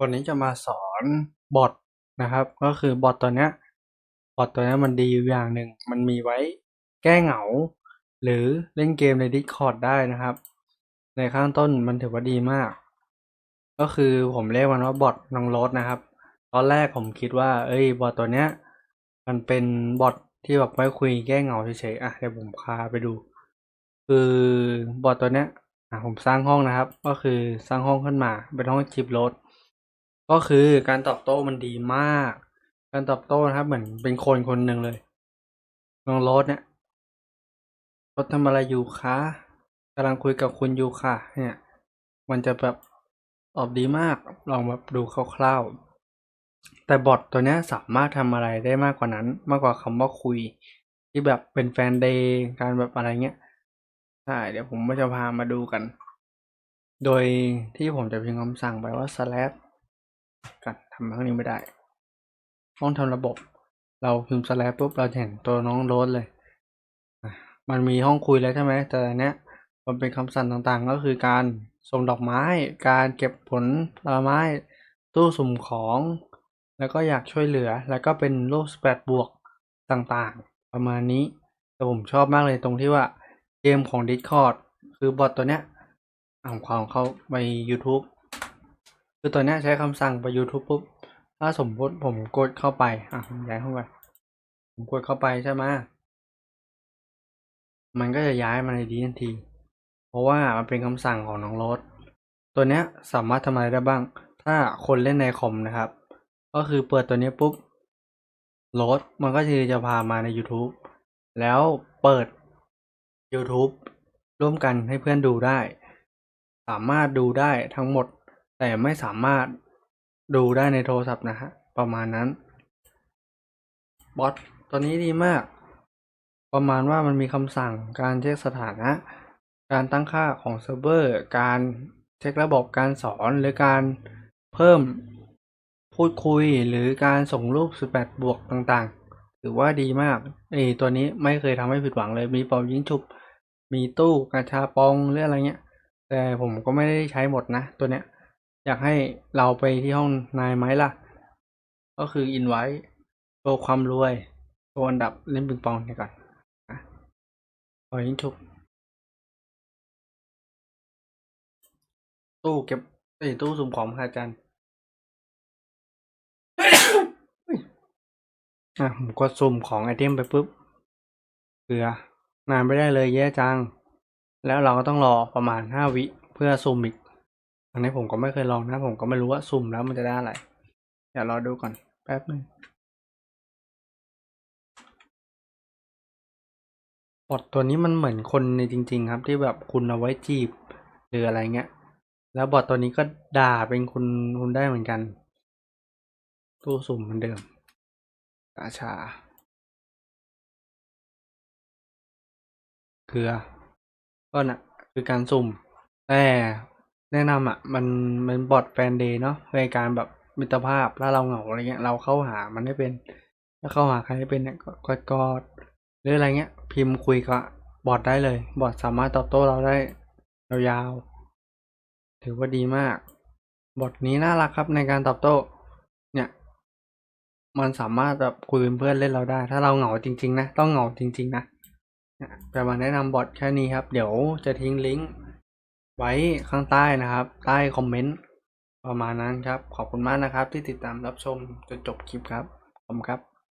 วันนี้จะมาสอนบอทนะครับ ก็คือบอทตัวเนี้ยบอทตัวนี้มันดีอยู่อย่างหนึ่ง มันมีไว้แก้เหงา หรือเล่นเกมใน Discord ได้นะครับ ในข้างต้นมันถือว่าดีมาก ก็คือผมเรียกมันว่าบอทน้องรสนะครับ ตอนแรกผมคิดว่า เอ้ยบอทตัวเนี้ยมันเป็นบอทที่แบบไว้คุยแก้เหงาเฉยๆอะเดี๋ยวผมพาไปดู คือบอทตัวเนี้ยอะผมสร้างห้องนะครับ ก็คือสร้างห้องขึ้นมาเป็นห้องจิบรส ก็คือการตอบโต้มันดีมาก การตอบโต้นะครับ เหมือนเป็นคนคนหนึ่งเลยน้องรสเนี่ยรถทำอะไรอยู่คะกำลังคุยกับคุณอยู่ค่ะ เนี่ย มันจะแบบตอบดีมาก ลองแบบดูคร่าวๆ แต่บอทตัวเนี้ยสามารถทำอะไรได้มากกว่านั้น มากกว่าคำว่าคุย ที่แบบเป็นแฟนเดย์การแบบอะไรเงี้ยใช่เดี๋ยวผมจะพามาดูกัน โดยที่ผมจะพิมพ์คำสั่งไปว่า slash กันทำข้างนี้ไม่ได้ห้องทำระบบ เราพิมพ์ slash ปุ๊บเราเห็นตัวน้องโรสเลย มันมีห้องคุยแล้วใช่ไหม แต่อันเนี้ยมันเป็นคำสั่งต่างๆ ก็คือการส่งดอกไม้ การเก็บผลผลไม้ ตู้สุ่มของ แล้วก็อยากช่วยเหลือ แล้วก็เป็นโรูป18บวกต่างๆ ประมาณนี้ แต่ผมชอบมากเลยตรงที่ว่าเกมของ Discord คือบอทตัวเนี้ยอะผมขอเข้าไป YouTube คือตัวนี้ใช้คำสั่งไป YouTube ปุ๊บ ถ้าสมมติผมกดเข้าไป อะผมย้ายเข้าไป ผมกดเข้าไปใช่ไหมมันก็จะย้ายมาในดีทันที เพราะว่ามันเป็นคำสั่งของน้องรสตัวเนี้ยสามารถทำอะไรได้บ้าง ถ้าคนเล่นในคอมนะครับ ก็คือเปิดตัวนี้ปุ๊บโหลดมันก็คือจะพามาใน YouTube แล้วเปิด YouTube ร่วมกันให้เพื่อนดูได้ สามารถดูได้ทั้งหมด แต่ไม่สามารถดูได้ในโทรศัพท์นะฮะ ประมาณนั้นบอทตัวนี้ดีมาก ประมาณว่ามันมีคำสั่งการเช็คสถานะ การตั้งค่าของเซิร์ฟเวอร์ การเช็คระบบการสอนหรือการเพิ่มพูดคุยหรือการส่งรูป 18 บวกต่างๆ ถือว่าดีมากไอตัวนี้ไม่เคยทำให้ผิดหวังเลย มีเป่ายิงฉุบ มีตู้กระชาปองหรืออะไรเงี้ย แต่ผมก็ไม่ได้ใช้หมดนะตัวเนี้ย อยากให้เราไปที่ห้องนายไหมล่ะ ก็คืออินไว้โชว์ความรวยโชว์อันดับเล่นปิงปองเนี่ยก่อนอะปล่อยยิงฉุบตู้เก็บเอ้ตู้สุ่มของอาจารย์อะผมกดสุ่มของไอเทมไปปุ๊บเกลือนานไม่ได้เลยแย่จัง แล้วเราก็ต้องรอประมาณห้าวิเพื่อสุ่มอีก อันนี้ผมก็ไม่เคยลองนะ ผมก็ไม่รู้ว่าสุ่มแล้วมันจะได้อะไรเดี๋ยวรอดูก่อนแป๊บหนึงบอทตัวนี้มันเหมือนคนในจริง ๆ ครับ ที่แบบคุณเอาไว้จีบหรืออะไรเงี้ย แล้วบอทตัวนี้ก็ด่าเป็นคุณคุณได้เหมือนกัน ตู้สุ่มเหมือนเดิมกาชาเกลือก็น่ะคือการสุ่มแต่ แนะนำอะ มันมันบอทแฟนเดย์เนาะในการแบบมิตรภาพแล้วเราเหงาอะไรเงี้ย เราเข้าหามันไม่เป็นถ้าเข้าหาใครไม่เป็นเนี่ยก็กอดกอดหรืออะไรเงี้ย พิมพ์คุยกับบอทได้เลย บอทสามารถตอบโต้เราได้ยาวๆถือว่าดีมาก บอทนี้น่ารักครับในการตอบโต้ เนี่ย มันสามารถแบบคุยเป็นเพื่อนเล่นเราได้ ถ้าเราเหงาจริง ๆ นะ ต้องเหงาจริง ๆ นะแต่มาแนะนำบอทแค่นี้ครับ เดี๋ยวจะทิ้งลิงก์ ไว้ข้างใต้นะครับ ใต้คอมเมนต์ประมาณนั้นครับ ขอบคุณมากนะครับที่ติดตามรับชมจนจบคลิปครับ ขอบคุณครับ